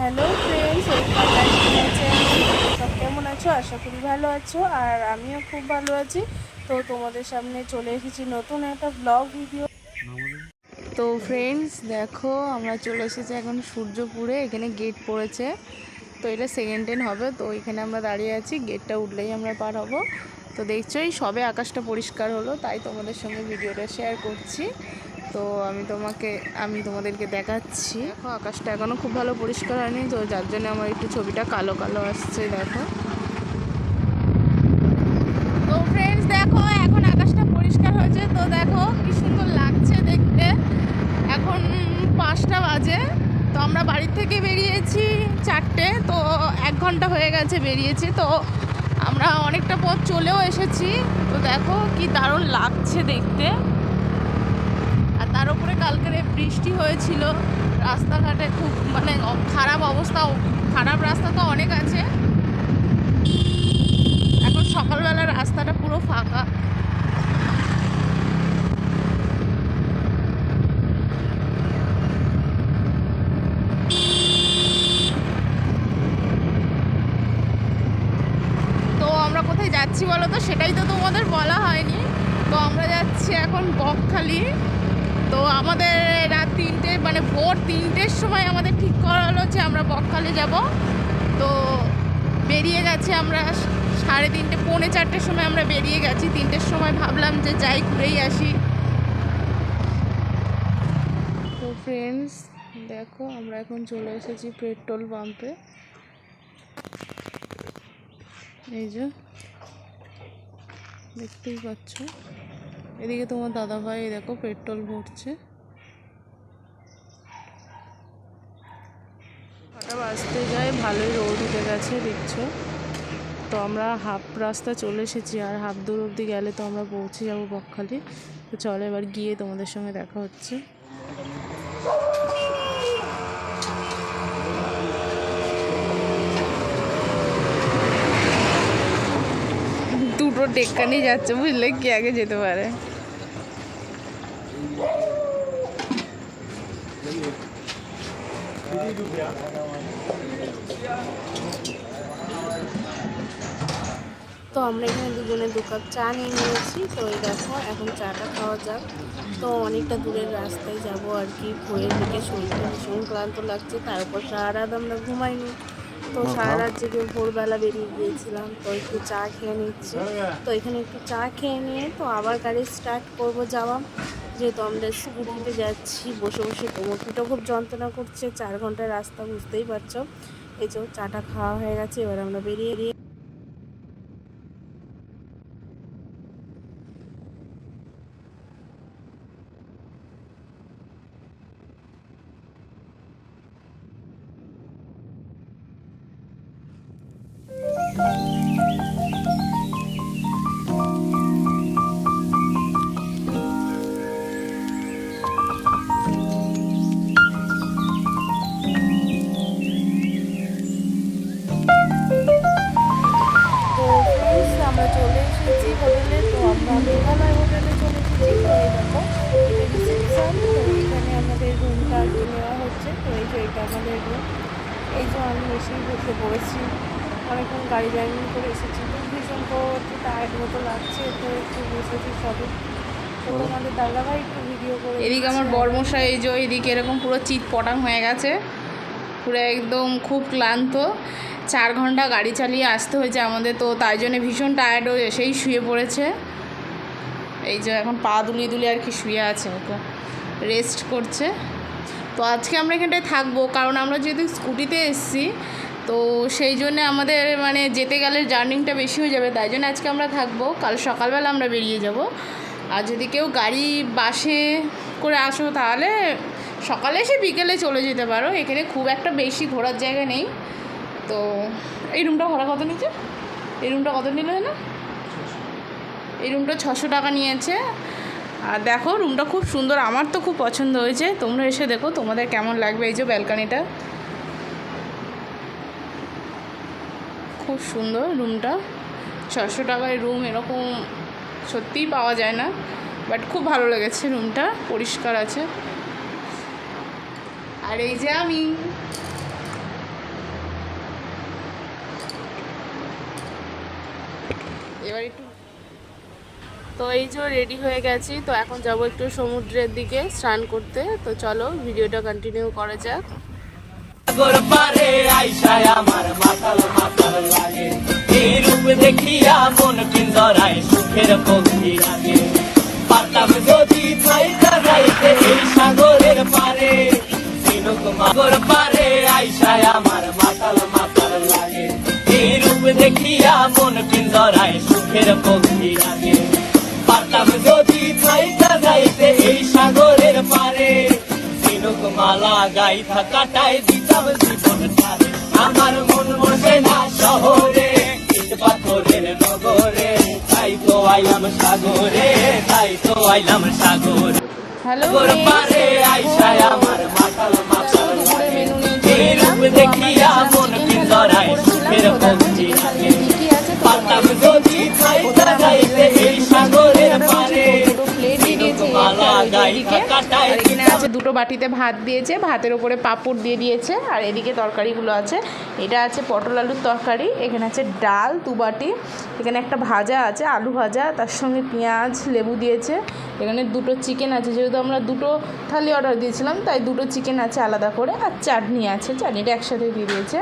Hello friends সব কেমন আছো? আশা করি ভালো আছো। আর আমিও খুব ভালো আছি। তো তোমাদের সামনে চলে এসেছি নতুন একটা ব্লগ ভিডিও তো ফ্রেন্ডস দেখো, আমরা চলে এসেছি এখন সূর্যপুরে। এখানে গেট পড়েছে। তো এটা সেকেন্ড ট্রেন হবে। তো এখানে আমরা দাঁড়িয়ে আছি। গেটটা উঠলেই আমরা পার হব। তো দেখছোই, সবে আকাশটা পরিষ্কার হলো, তাই তোমাদের সঙ্গে ভিডিওটা শেয়ার করছি। তো আমি তোমাকে, আমি তোমাদেরকে দেখাচ্ছি। দেখো, আকাশটা এখনও খুব ভালো পরিষ্কার হয়নি, তো যার জন্য আমার একটু ছবিটা কালো কালো আসছে, দেখো। তো ফ্রেন্ডস দেখো, এখন আকাশটা পরিষ্কার হয়েছে, তো দেখো কি সুন্দর লাগছে দেখতে। এখন পাঁচটা বাজে, তো আমরা বাড়ির থেকে বেরিয়েছি চারটে, তো এক ঘণ্টা হয়ে গেছে বেরিয়েছি, তো আমরা অনেকটা পথ চলেও এসেছি। তো দেখো কি দারুণ লাগছে দেখতে। কালকের বৃষ্টি হয়েছিল, রাস্তাঘাটে খুব মানে খারাপ অবস্থা খারাপ রাস্তা তো অনেক আছে। এখন সকালবেলা রাস্তাটা পুরো ফাঁকা। যাচ্ছি বলো তো? সেটাই তো তোমাদের বলা হয়নি। তো আমরা যাচ্ছি এখন বকখালি। তো আমাদের রাত তিনটে মানে ভোর তিনটের সময় আমাদের ঠিক করা হলো যে আমরা বকখালি যাব। তো বেরিয়ে গেছি আমরা সাড়ে তিনটে, পৌনে চারটের সময় আমরা বেরিয়ে গেছি। তিনটের সময় ভাবলাম যে যাই ঘুরেই আসি। তো ফ্রেন্ডস দেখো আমরা এখন চলে এসেছি পেট্রোল পাম্পে এই যে, দেখতেই পাচ্ছ। এদিকে তোমার দাদা ভাই দেখো, পেট্রোল ভরছে। ছটা বাজতে যায়, ভালোই রোদ উঠে গেছে, দেখছ? তো আমরা হাফ রাস্তা চলে এসেছি, আর হাফ দূর অবধি গেলে তো আমরা পৌঁছে যাব বকখালি। তো চলো এবার গিয়ে তোমাদের সঙ্গে দেখা হচ্ছে। দুটো টেক্কানি যাচ্ছে, বুঝলে? কে আগে যেতে পারে? তো আমরা এখানে দুজনে দু কাপ চা নিয়ে নিয়েছি। তো এই দেখো এখন চাটা খাওয়া যাক। তো অনেকটা দূরের রাস্তায় যাব আর কি ভোরের দিকে শরীরটা ভীষণ ক্লান্ত লাগছে তারপর সারা রাত আমরা ঘুমাইনি। তো সারা রাত জেগে ভোরবেলা বেরিয়ে গিয়েছিলাম তো একটু চা খেয়ে নিচ্ছি। তো এখানে একটু চা খেয়ে নিয়ে তো আবার গাড়ি স্টার্ট করব যাওয়া যেহেতু আমরা স্কুটিতে যাচ্ছি, বসে বসে কোমরটা খুব যন্ত্রণা করছে। চার ঘণ্টার রাস্তা, বুঝতেই পারছ। এই চাটা খাওয়া হয়ে গেছে, এবার আমরা বেরিয়ে বেরিয়ে টায়ার্ড মতো লাগছে তো একটু বসেছি সবে। তোমাদের দাদাভাই একটু ভিডিও করে এদিকে আমার দিচ্ছে। বর্মশাই এই যে এদিকে এরকম পুরো চিট পটাং হয়ে গেছে। পুরো একদম খুব ক্লান্ত। চার ঘণ্টা গাড়ি চালিয়ে আসতে হয়েছে আমাদের তো তাই জন্য ভীষণ টায়ার্ড হয়ে এসেই শুয়ে পড়েছে। এই যে এখন পা দুলিয়ে দুলিয়ে আর কি শুয়ে আছে ওকে রেস্ট করছে। তো আজকে আমরা এখানটায় থাকব কারণ আমরা যেহেতু স্কুটিতে এসেছি তো সেই জন্য আমাদের মানে যেতে গেলে জার্নিংটা বেশি হয়ে যাবে, তাই জন্য আজকে আমরা থাকব। কাল সকালবেলা আমরা বেরিয়ে যাব। আর যদি কেউ গাড়ি, বাসে করে আসো তাহলে সকালে এসে বিকেলে চলে যেতে পারো। এখানে খুব একটা বেশি ঘোরার জায়গা নেই। তো এই রুমটা ভাড়া কত নিচ্ছে এই রুমটা কত নিল না? এই রুমটা ছশো টাকা নিয়েছে। আর দেখো রুমটা খুব সুন্দর, আমার তো খুব পছন্দ হয়েছে। তোমরা এসে দেখো তোমাদের কেমন লাগবে এই যে ব্যালকানিটা। খুব সুন্দর রুমটা। ছশো টাকায় রুম এরকম সত্যিই পাওয়া যায় না, বাট খুব ভালো লেগেছে রুমটা, পরিষ্কার আছে। আর এই যে আমি। এবার একটু তো এই যে রেডি হয়ে গেছি, তো এখন যাব একটু সমুদ্রের দিকে স্নান করতে। তো চলো ভিডিওটা কন্টিনিউ করা যাক। সাগর পারে আইসায় আমার মাতাল মাতাল লাগে। এই রূপ দেখিয়া মন পিন্দরায় সুখের পক্ষী লাগে পারতাম যদি থাইতা যাইতে এই সাগরের পারে। সিনুক মাগর পারে আইসায় আমার মাতাল মাতাল লাগে। এই রূপ দেখিয়া মন পিন্দরায় সুখের পক্ষী লাগে পারতাম মালা গাই থাকাটাই দিতাম জীবন আমার মন বসে না শহরে ইট পাথরের নগরে। তাই তো আইলাম সাগরে তাই তো আইলাম সাগর। হ্যালো পারে আইসায় আমার মাতাল মাতাল। রূপ দেখিয়া মন পিন্দরায় সুখের পক্ষী লাগে যদি থাইতা যাইতে এই সাগরের পারে মালা দুটো বাটিতে ভাত দিয়েছে, ভাতের ওপরে পাপড় দিয়ে দিয়েছে, আর এদিকে তরকারিগুলো আছে। এটা আছে পটল আলুর তরকারি, এখানে আছে ডাল দু বাটি, এখানে একটা ভাজা আছে, আলু ভাজা, তার সঙ্গে পেঁয়াজ, লেবু দিয়েছে। এখানে দুটো চিকেন আছে, যেহেতু আমরা দুটো থালি অর্ডার দিয়েছিলাম, তাই দুটো চিকেন আছে আলাদা করে, আর চাটনি আছে, চাটনিটা একসাথে দিয়ে দিয়েছে।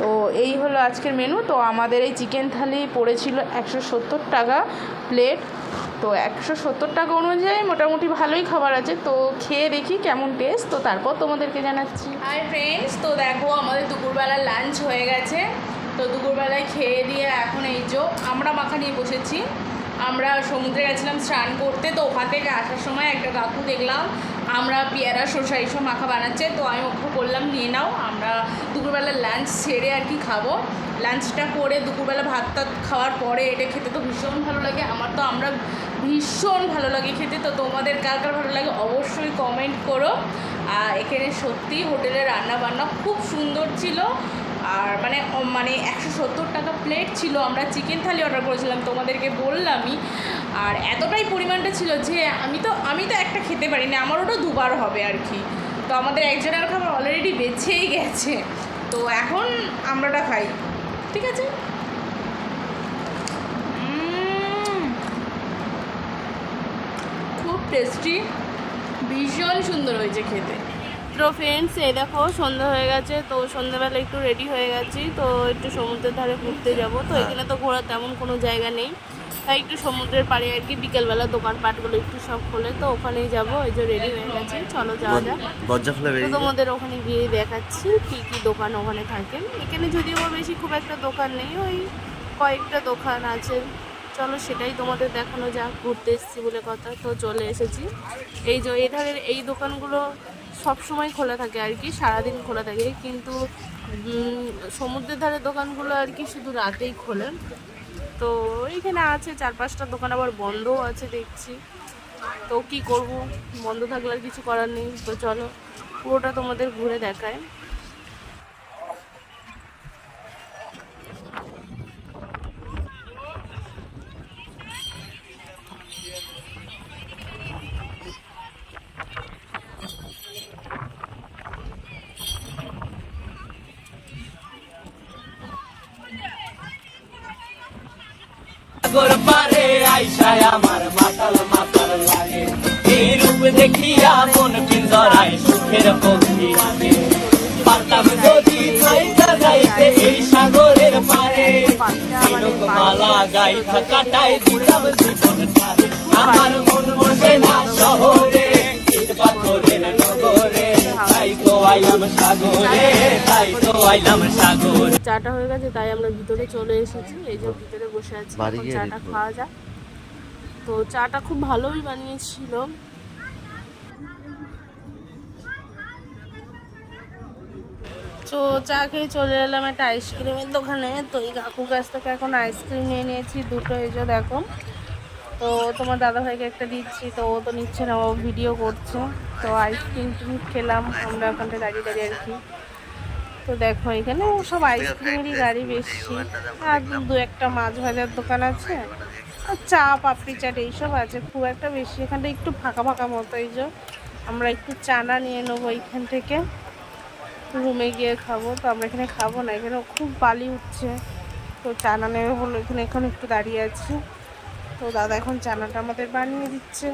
তো এই হলো আজকের মেনু তো আমাদের এই চিকেন থালি পড়েছিল একশো সত্তর টাকা প্লেট তো একশো সত্তর টাকা অনুযায়ী মোটামুটি ভালোই খাবার আছে। তো খেয়ে দেখি কেমন টেস্ট তো তারপর তোমাদেরকে জানাচ্ছি। হাই ফ্রেন্ডস তো দেখো আমাদের দুপুরবেলা লাঞ্চ হয়ে গেছে। তো দুপুরবেলায় খেয়ে দিয়ে এখন এই যে আমরা মাখা নিয়ে বসেছি। আমরা সমুদ্রে গেছিলাম স্নান করতে। তো ওখান থেকে আসার সময় একটা কাকু দেখলাম। আমরা পেয়ারা শসা এইসব মাখা বানাচ্ছে, তো আমি ওকে বললাম, নিয়ে নাও, আমরা দুপুরবেলা লাঞ্চ সেরে আর কি খাব। লাঞ্চটা করে দুপুরবেলা ভাত টাত খাওয়ার পরে এটা খেতে তো ভীষণ ভালো লাগে। আমার তো আমরা ভীষণ ভালো লাগে খেতে, তো তোমাদের কার কার ভালো লাগে অবশ্যই কমেন্ট করো। আর এখানে সত্যি হোটেলের রান্না বান্না খুব সুন্দর ছিল। আর মানে মানে একশো সত্তর টাকা প্লেট ছিল, আমরা চিকেন থালি অর্ডার করেছিলাম, তোমাদেরকে বললামই। আর এতটাই পরিমাণটা ছিল যে, আমি তো আমি তো একটা খেতে পারি না আমার ওটা দুবার হবে আর কি। তো আমাদের একজনের খাবার অলরেডি বেঁচেই গেছে। তো এখন আমরাটা খাই, ঠিক আছে? খুব টেস্টি ভীষণ সুন্দর হয়েছে খেতে। তো ফ্রেন্ডস এই দেখো সন্ধ্যা হয়ে গেছে তো সন্ধ্যাবেলা একটু রেডি হয়ে গেছি তো একটু সমুদ্রের ধারে ঘুরতে যাব। তো এখানে তো ঘোরার তেমন কোনো জায়গা নেই। তাই একটু সমুদ্রের পাড়ে আর কি বিকেলবেলা দোকানপাটগুলো একটু সব খোলে তো ওখানেই যাব এই যে রেডি হয়ে গেছে চলো যাওয়া যাক। তোমাদের ওখানে গিয়ে দেখাচ্ছি কি কি দোকান ওখানে থাকে। এখানে যদিও বেশি খুব একটা দোকান নেই ওই কয়েকটা দোকান আছে। চলো সেটাই তোমাদের দেখানো যাক ঘুরতে এসেছি বলে কথা। তো চলে এসেছি। এই যে এই ধারের এই দোকানগুলো সব সময় খোলা থাকে আর কি, সারাদিন খোলা থাকে। কিন্তু সমুদ্রের ধারে দোকানগুলো আর কি শুধু রাতেই খোলে। তো এইখানে আছে, চার পাঁচটা দোকান আবার বন্ধও আছে দেখছি। তো কি করব? বন্ধ থাকলে আর কিছু করার নেই। তো চলো, পুরোটা তোমাদের ঘুরে দেখায়। সাগর পারে আইসায় আমার মাতাল মাতাল লাগে। এই রূপ দেখিয়া মন পিন্দরায় সুখের পক্ষী লাগে পারতাম যদি থাইতা যাইতে এই সাগরের পারে মালা গাই কাটাই দিতাম জীবন আমার মন বসে না শহরে। আইলাম সাগরে তাই তো আইলাম সাগরে। চাটা হয়ে গেছে তাই আমরা ভিতরে চলে এসেছি। এই যে ভিতরে বসে আছি চাটা খাওয়া যাক। তো চাটা খুব ভালোই বানিয়েছিল। তো চা খেয়ে চলে এলাম একটা আইসক্রিমের দোকানে। তো এই কাকুর কাছ থেকে এখন আইসক্রিম নিয়ে নিয়েছি দুটো এই যে দেখো। তো তোমার দাদাভাইকে একটা দিচ্ছি, তো ও তো নিচ্ছে না, ও ভিডিও করছে। তো আইসক্রিম খেলাম, আমরা ওখানটা দাঁড়িয়ে দাঁড়িয়ে আর কি। তো দেখো এখানে সব আইসক্রিমেরই গাড়ি বেশি। আর দু একটা মাছ ভাজার দোকান আছে, আর চা, পাপড়ি চাট এইসব আছে, খুব একটা বেশি। এখানটা একটু ফাঁকা ফাঁকা মতো এই যে। আমরা একটু চানা নিয়ে নেব এইখান থেকে। রুমে গিয়ে খাব, তো আমরা এখানে খাব না। এখানে খুব বালি উঠছে। তো চানা নেবে বলে এখানে, এখন একটু দাঁড়িয়ে আছি। তো দাদা এখন চানাটা আমাদের বানিয়ে দিচ্ছে।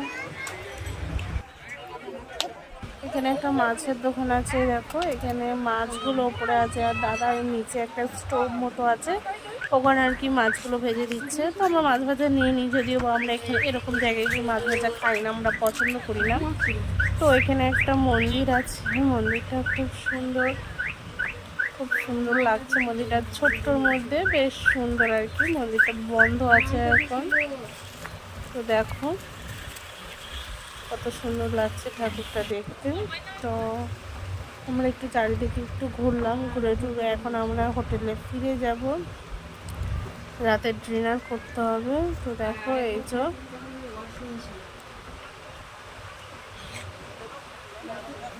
এখানে একটা মাছের দোকান আছে, দেখো। এখানে মাছগুলো ওপরে আছে আর দাদা নিচে একটা স্টোভ মতো আছে। ওখানে আর কি মাছগুলো ভেজে দিচ্ছে। তো আমরা মাছ ভাজা নিয়ে নিই, যদিও বা আমরা এখানে এরকম জায়গায় গিয়ে মাছ ভাজা খাই না, আমরা পছন্দ করি না। তো এখানে একটা মন্দির আছে। মন্দিরটা খুব সুন্দর। খুব সুন্দর লাগছে মন্দিরটা। ছোট্টর মধ্যে বেশ সুন্দর আর কি, মন্দিরটা বন্ধ আছে এখন। তো দেখো, কত সুন্দর লাগছে ঠাকুরটা দেখতে। তো আমরা একটু চারিদিকে একটু ঘুরলাম, ঘুরে টুরে এখন আমরা হোটেলে ফিরে যাব। রাতের ডিনার করতে হবে। তো দেখো এই যে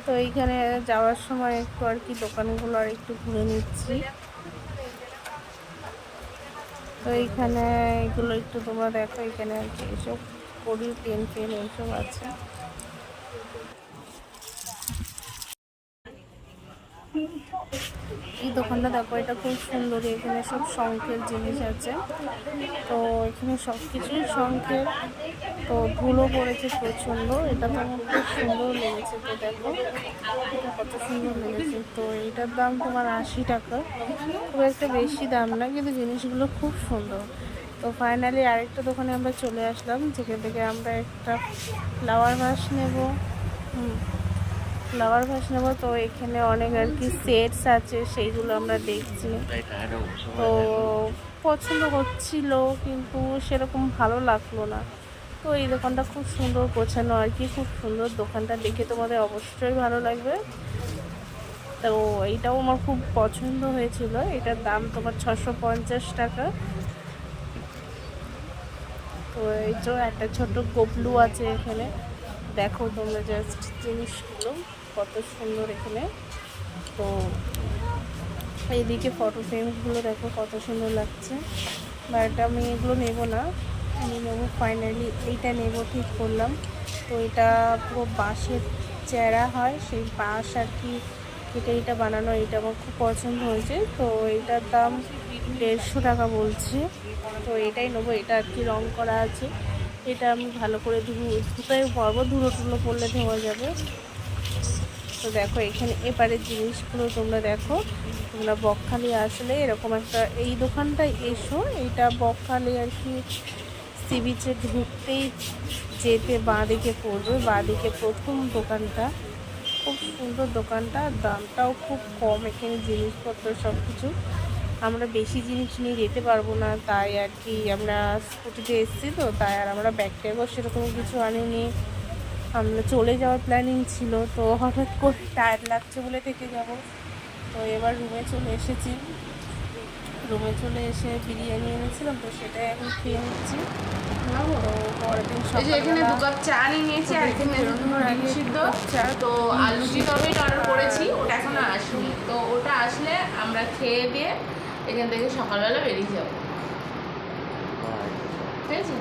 তো এইখানে যাওয়ার সময় একটু আর কি দোকানগুলো আর একটু ঘুরে নিচ্ছি। তো এইখানে এগুলো একটু তোমরা দেখো এখানে আর কি এইসব করি পেন পেন এইসব আছে। এই দোকানটা দেখো, এটা খুব সুন্দর, এখানে সব শঙ্খের জিনিস আছে। তো এখানে সব কিছুই শঙ্খের। তো ধুলো পড়েছে প্রচণ্ড, এটা তো আমার খুব সুন্দর লেগেছে তো দেখো। এটা কত সুন্দর লেগেছে। তো এটার দাম তোমার আশি টাকা। খুব একটা বেশি দাম না, কিন্তু জিনিসগুলো খুব সুন্দর। তো ফাইনালি আরেকটা দোকানে আমরা চলে আসলাম, যেখান থেকে আমরা একটা ফ্লাওয়ার ভাস নেব। হুম। ফ্লাওয়ার ভাস নেব তো এখানে অনেক আর কি সেটস আছে, সেইগুলো আমরা দেখছি। তো পছন্দ হচ্ছিল, কিন্তু সেরকম ভালো লাগল না। তো এই দোকানটা খুব সুন্দর গোছানো আর কি, খুব সুন্দর দোকানটা দেখে তোমাদের অবশ্যই ভালো লাগবে। তো এইটাও আমার খুব পছন্দ হয়েছিল, এটার দাম তোমার ছশো পঞ্চাশ টাকা। তো এই যে একটা ছোট গোপলু আছে এখানে, দেখো তোমরা জাস্ট জিনিসগুলো। কত সুন্দর এখানে। তো এইদিকে ফটো ফ্রেমগুলো দেখো কত সুন্দর লাগছে। বাট আমি এগুলো নেব না। আমি নেব ফাইনালি এইটা নেব, ঠিক করলাম। তো এটা পুরো বাঁশের চেরা হয়, সেই বাঁশ আর কি কেটে এটা বানানো এটা আমার খুব পছন্দ হয়েছে। তো এটার দাম দেড়শো টাকা বলছে। তো এটাই নেব, এটা আর কি রং করা আছে। এটা আমি ভালো করে ধু, ধুতেও পারব ধুলো টুলো পড়লে ধোয়া যাবে। তো দেখো, এখানে এপারের জিনিসগুলো তোমরা দেখো। তোমরা বকখালি আসলে এরকম একটা, এই দোকানটায় এসো। এইটা বকখালি আর কি সি বিচে ঢুকতেই যেতে বাঁ দিকে পড়বে। বাঁ দিকে প্রথম দোকানটা। খুব সুন্দর দোকানটা। দামটাও খুব কম এখানে জিনিসপত্র সব কিছু আমরা বেশি জিনিস নিয়ে যেতে পারব না। তাই আর কি আমরা স্কুটিতে এসেছি তো, তাই আর আমরা ব্যাগ ট্যাগও সেরকম কিছু আনিনি। আমরা চলে যাওয়ার প্ল্যানিং ছিল তো হঠাৎ করে টায়ার্ড লাগছে বলে থেকে যাব। তো এবার রুমে চলে এসেছি। রুমে চলে এসে বিরিয়ানি এনেছিলাম তো সেটাই এখন খেয়ে নিচ্ছি। এখানে দু কাপ চা নিয়ে নিয়েছি আর এখানে সিদ্ধ। তো আলু চিতমেট অর্ডার করেছি ওটা এখনও আসেনি। তো ওটা আসলে আমরা খেয়ে দিয়ে এখান থেকে সকালবেলা বেরিয়ে যাব। ঠিক আছে?